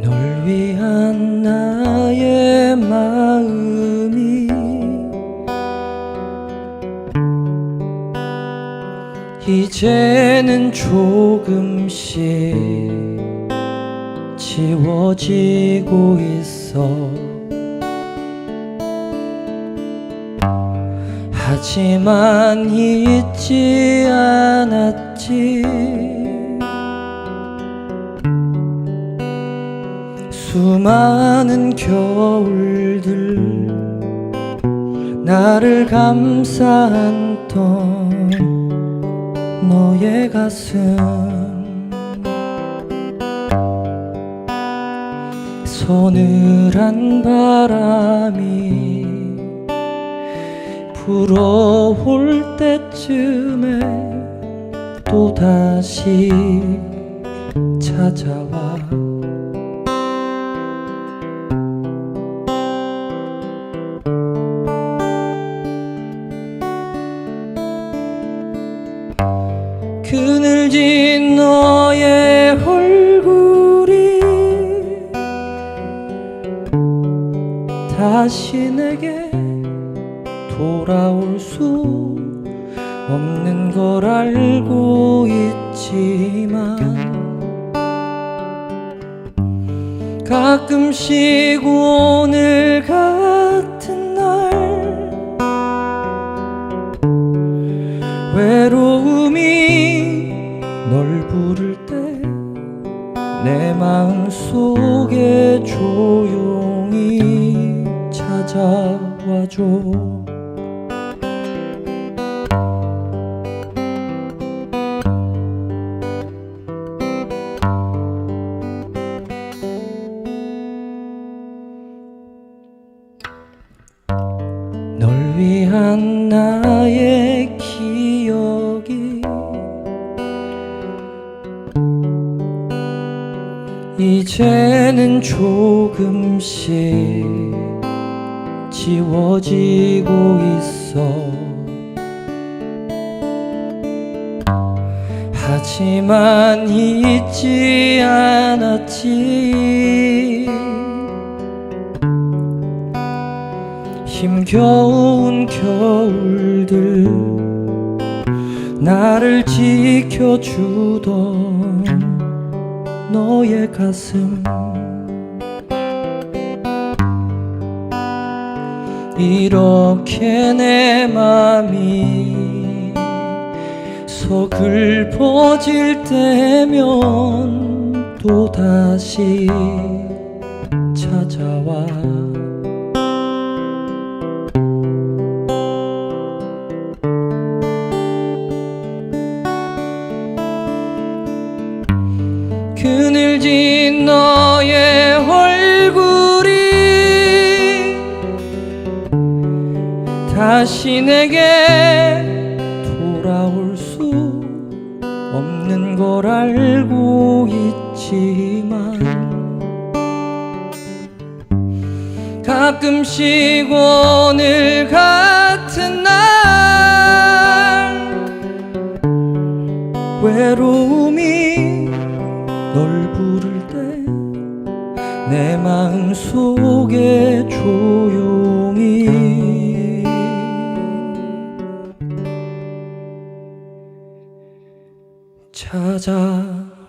널 위한 나의 마음이 이제는 조금씩 지워지고 있어. 하지만 잊지 않았지 수많은 겨울들 나를 감싸안던 너의 가슴. 서늘한 바람이 불어올 때쯤에 또다시 찾아와 그늘진 너의 얼굴이 다시 내게 돌아올 수 없는 걸 알고 있지만 가끔씩 오늘 같 내 마음 속에 조용히 찾아와줘. 널 위한 나의 이제는 조금씩 지워지고 있어. 하지만 잊지 않았지. 힘겨운 겨울들 나를 지켜주던 너의 가슴. 이렇게 내 맘이 서글퍼질 때면 또다시 찾아와 그늘진 너의 얼굴이 다시 내게 돌아올 수 없는 걸 알고 있지만 가끔씩 오늘 같은 내 마음 속에 조용히. 찾아와줘